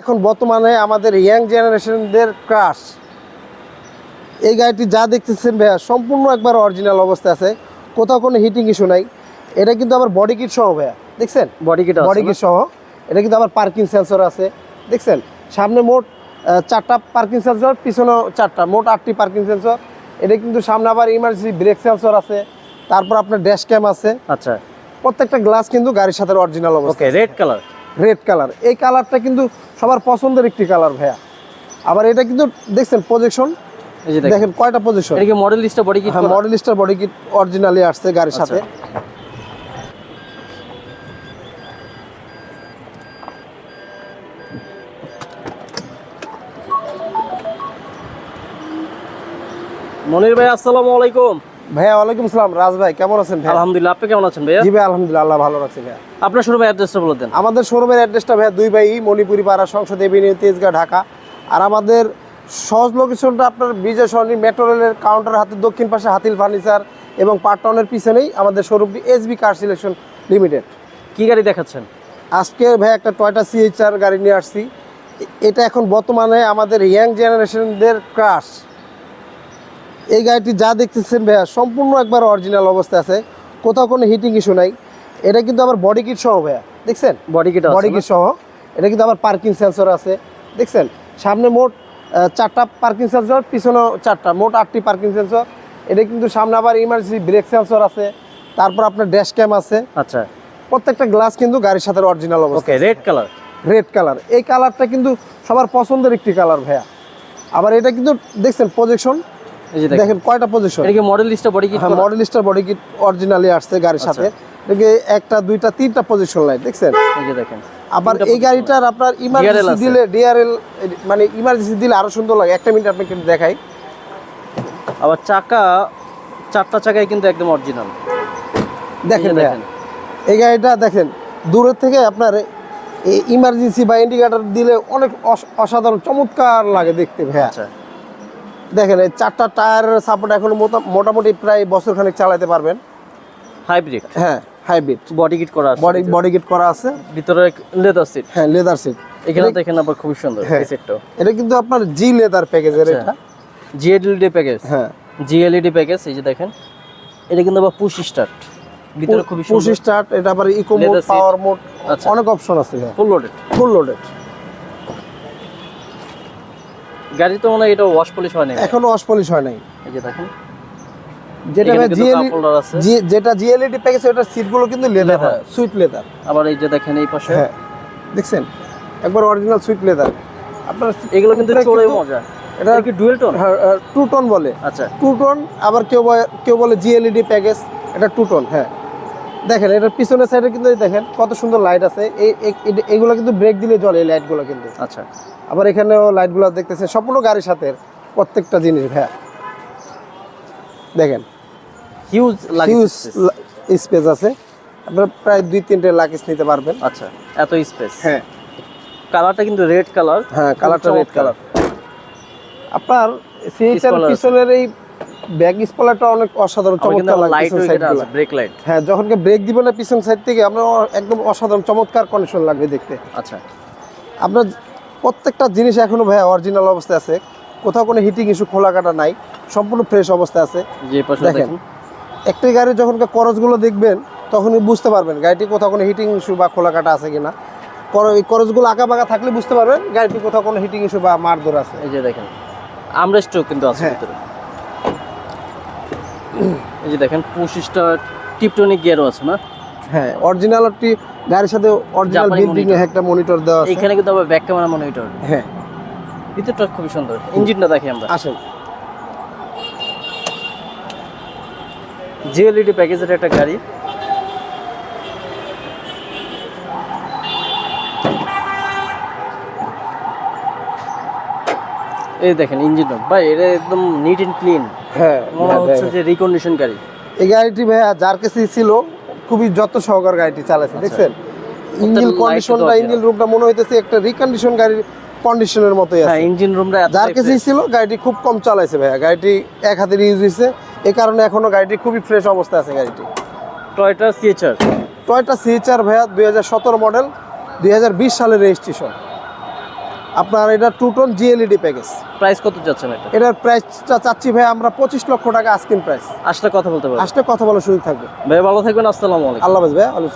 এখন বর্তমানে আমাদের ইয়াং জেনারেশনদের ক্রাশ এই গাড়িটি যা দেখতেছেন ভাইয়া সম্পূর্ণ একবার অরিজিনাল অবস্থায় আছে। কোথাও কোনো হিটিং ইস্যু নাই। এটা কিন্তু আবার বডি কিট সহ ভাইয়া দেখছেন? বডি কিট বডি কিট সহ। এটা কিন্তু আবার পার্কিং সেন্সর আছে দেখছেন? সামনে মোট চারটা পার্কিং সেন্সর পিছনেও চারটা মোট আটটি পার্কিং সেন্সর এটা কিন্তু সামনে আবার ইমার্জেন্সি ব্রেক সেন্সর আছে। তারপর আপনার ড্যাশ ক্যাম আছে। আচ্ছা। প্রত্যেকটা গ্লাস কিন্তু গাড়ির সাথে অরিজিনাল ওকে অবস্থা রেড কালার রেড কালার এই কালারটা কিন্তু সবার পছন্দের একটি কালার ভাইয়া। আবার এটা কিন্তু দেখছেন প্রজেকশন এই যে দেখেন। কয়টা পজিশন এটা কি মডেল লিস্টটা বডি কিট হ্যাঁ model star body kit originally আসছে গাড়ির আচ্ছা। সাথে। মনির ভাই আসসালামু আলাইকুম। ভাইয়া ওয়ালাইকুম আসসালাম। রাজ ভাই কেমন আছেন আলহামদুলিল্লাহ আপনি কেমন আছেন ভাইয়া? জি ভাই আলহামদুলিল্লাহ আল্লাহ ভালো রাখছে ভাইয়া। আপনার শুরু ভাই অ্যাড্রেসটা বলে দেন। আমাদের শোরুমের অ্যাড্রেসটা ভাইয়া দুই বাই মণিপুরি পাড়া সংসদ এভিনিউ তেজগাঁ ঢাকা। আর আমাদের সহজ লোকেশনটা আপনার বিজয় সরণি মেট্রো রেলের কাউন্টার হাতের দক্ষিণ পাশে হাতিল ফার্নিচার এবং পার্ট টাউনের পিছনেই আমাদের শোরুমটি এসবি কার সিলেকশন লিমিটেড কি গাড়ি দেখাচ্ছেন? আজকে ভাই একটা টয়টা সিএইচআর গাড়ি নিয়ে আসছি। এটা এখন বর্তমানে আমাদের ইয়াং জেনারেশনদের ক্রাশ এই গাড়িটি যা দেখতেছেন ভাইয়া সম্পূর্ণ একবার অরিজিনাল অবস্থায় আছে। কোথাও কোনো হিটিং ইস্যু নাই। এটা কিন্তু আবার বডি কিট সহ ভাইয়া দেখছেন? বডি কিট বডি কিট সহ। এটা কিন্তু আবার পার্কিং সেন্সর আছে দেখছেন? সামনে মোট চারটা পার্কিং সেন্সর পিছনেও চারটা মোট আটটি পার্কিং সেন্সর এটা কিন্তু সামনে আবার ইমার্জেন্সি ব্রেক সেন্সর আছে তারপর আপনার ড্যাশ ক্যাম আছে। আচ্ছা। প্রত্যেকটা গ্লাস কিন্তু গাড়ির সাথে অরিজিনাল অবস্থা okay red colour red colour এই কালারটা কিন্তু সবার পছন্দের একটি কালার ভাইয়া। আবার এটা কিন্তু দেখছেন প্রজেকশন দেখেন। দেখেন কয়টা পজিশন এটা কি মডেল লিস্টটা body kit model star body kit originally আসছে গাড়ির সাথে। আচ্ছা। এটাকে একটা দুইটা তিনটা পজিশন লাইট দেখছেন? এই যে দেখেন। আবার এই গাড়িটার আপনার ইমার্জেন্সি দিলে ডিআরএল মানে ইমার্জেন্সি দিলে আরও সুন্দর লাগে। একটা মিনিট আপনাকে দেখাই। আবার চাকা চারটা চাকায় কিন্তু একদম অরিজিনাল দেখেন ভাইয়া। এই গাড়িটা দেখেন দূরের থেকে আপনার ইমার্জেন্সি বা ইন্ডিকেটর দিলে অনেক অস- অসাধারণ চমৎকার লাগে দেখতে ভাইয়া। আচ্ছা। দেখেন এই চারটা টায়ার সাপোর্ট এখন মোটা- মোটামুটি প্রায় বছর খানিক চালাতে পারবেন। হাইব্রিড হ্যাঁ হাইব্রিড বডি কিট করা আছে বডি বডি কিট করা আছে। ভিতরে লেদার সিট হ্যাঁ লেদার সিট এখানে দেখেন আবার খুব সুন্দর হ্যাঁ। এই সেটটাও এটা কিন্তু আপনার জি লেদার প্যাকেজের এটা। জিএলইডি প্যাকেজ হ্যাঁ। জিএলইডি প্যাকেজ এই যে দেখেন। এটা কিন্তু আবার পুশ স্টার্ট ভিতরে খুবই পুশ স্টার্ট এটা আবার ইকো মোড পাওয়ার মোড আচ্ছা। অনেক অপশন আছে ফুল লোডেড ফুল লোডেড গাড়ি তো মনে হয় এটা ওয়াশ পলিশ হয় না এখনও ওয়াশ পলিশ হয় নাই। এই যে দেখেন। যেটা জিএলইডি প্যাকেজ ওটার সিটগুলো কিন্তু লেদার। হয় সুইট লেদার আবার এই যে দেখেন এই পাশে। হ্যাঁ। দেখছেন? একবার অরিজিনাল সুইট লেদার আপনার এগুলো কিন্তু চড়ে মজা। এটা কি ডুয়েল টোন টু টন বলে। আচ্ছা। টু টোন আবার কেউ কেউ বলে জিএলইডি প্যাকেজ এটা টু টোন হ্যাঁ। দেখেন এটার পিছনের সাইডে কিন্তু দেখেন কত সুন্দর লাইট আছে। এই এগুলো কিন্তু ব্রেক দিলে জ্বলে এই লাইটগুলো কিন্তু। আচ্ছা। আবার এখানেও লাইটগুলো দেখতেছে সম্পূর্ণ গাড়ির সাথে প্রত্যেকটা জিনিস হ্যাঁ। দেখেন। হিউজ হিউজ স্পেস আছে। আপনার প্রায় দুই তিনটে লাকিস নিতে পারবেন। আচ্ছা এত স্পেস হ্যাঁ। কালারটা কিন্তু রেড কালার হ্যাঁ কালারটা রেড কালার আপনার সিএইচআর পিছনের এই ব্যাক স্পলারটা অনেক অসাধারণ চমৎকার ব্রেক লাইট হ্যাঁ যখন ব্রেক দিবেন না পিছন সাইড থেকে আপনার একদম অসাধারণ চমৎকার কন্ডিশন লাগবে দেখতে। আচ্ছা। আপনার প্রত্যেকটা জিনিস এখনও ভাই অরিজিনাল অবস্থায় আছে কোথাও কোনো হিটিং ইস্যু খোলা কাটা নাই সম্পূর্ণ ফ্রেশ অবস্থায় আছে। দেখেন। একটি গাড়ি যখন করজগুলো দেখবেন তখনই বুঝতে পারবেন গাড়িটি কোথাও কোনো হিটিং ইস্যু বা খোলা কাটা আছে কিনা। এই করজগুলো আঁকা বাঁকা থাকলে বুঝতে পারবেন গাড়িটি কোথাও কোনো হিটিং ইস্যু বা মারধর আছে। এই যে দেখেন আমরেস্টও কিন্তু আছে হ্যাঁ। ভিতরে। এই যে দেখেন স্টার্ট টিপটনিক গিয়ারও আছে না? হ্যাঁ অরিজিনাল একটি গাড়ির সাথে অরিজিনাল বিল্ডিং এ একটা মনিটর দেওয়া আছে। এখানে কিন্তু আবার ব্যাক ক্যামেরা মনিটর হ্যাঁ। ভিতরটা খুবই সুন্দর। ইঞ্জিনটা দেখি আমরা। আসেন। জিএলইডি প্যাকেজের একটা গাড়ি। এই দেখেন ইঞ্জিন ভাই এটা একদম নিট এন্ড ক্লিন হ্যাঁ মনে হচ্ছে হ্যাঁ। যে রিকন্ডিশন গাড়ি এই গাড়িটি ভাইয়া যার কাছে ছিল খুবই যত্ন সহকার গাড়িটি চালাচ্ছে দেখছেন? ইঞ্জিন কন্ডিশনটা ইঞ্জিন রুমটা মনে হইতেছে একটা রিকন্ডিশন গাড়ির কন্ডিশনের মতোই হ্যাঁ আছে। ইঞ্জিন রুমটা যার কাছেই ছিল গাড়িটি খুব কম চালাইছে ভাইয়া। গাড়িটি এক হাতের ইউজ হয়েছে এই কারণে এখনও গাড়িটি খুবই ফ্রেশ অবস্থায় আছে গাড়িটি। টয়টা সিএচআর টয়টা সিএচআর ভাইয়া দুই হাজার সতেরো মডেল দুই হাজার বিশ সালের রেজিস্ট্রেশন আপনার এটা two tone GLED package price কত চাচ্ছেন এটা? এটার প্রাইসটা চাচ্ছি ভাই আমরা পঁচিশ লক্ষ টাকা আস্কিন প্রাইস আসলে কথা বলতে পারব। আসলে কথা বলার সুযোগ থাকবে। ভাই ভালো থাকবেন আসসালামু আলাইকুম। আল্লাহ ভাই আলাইকুম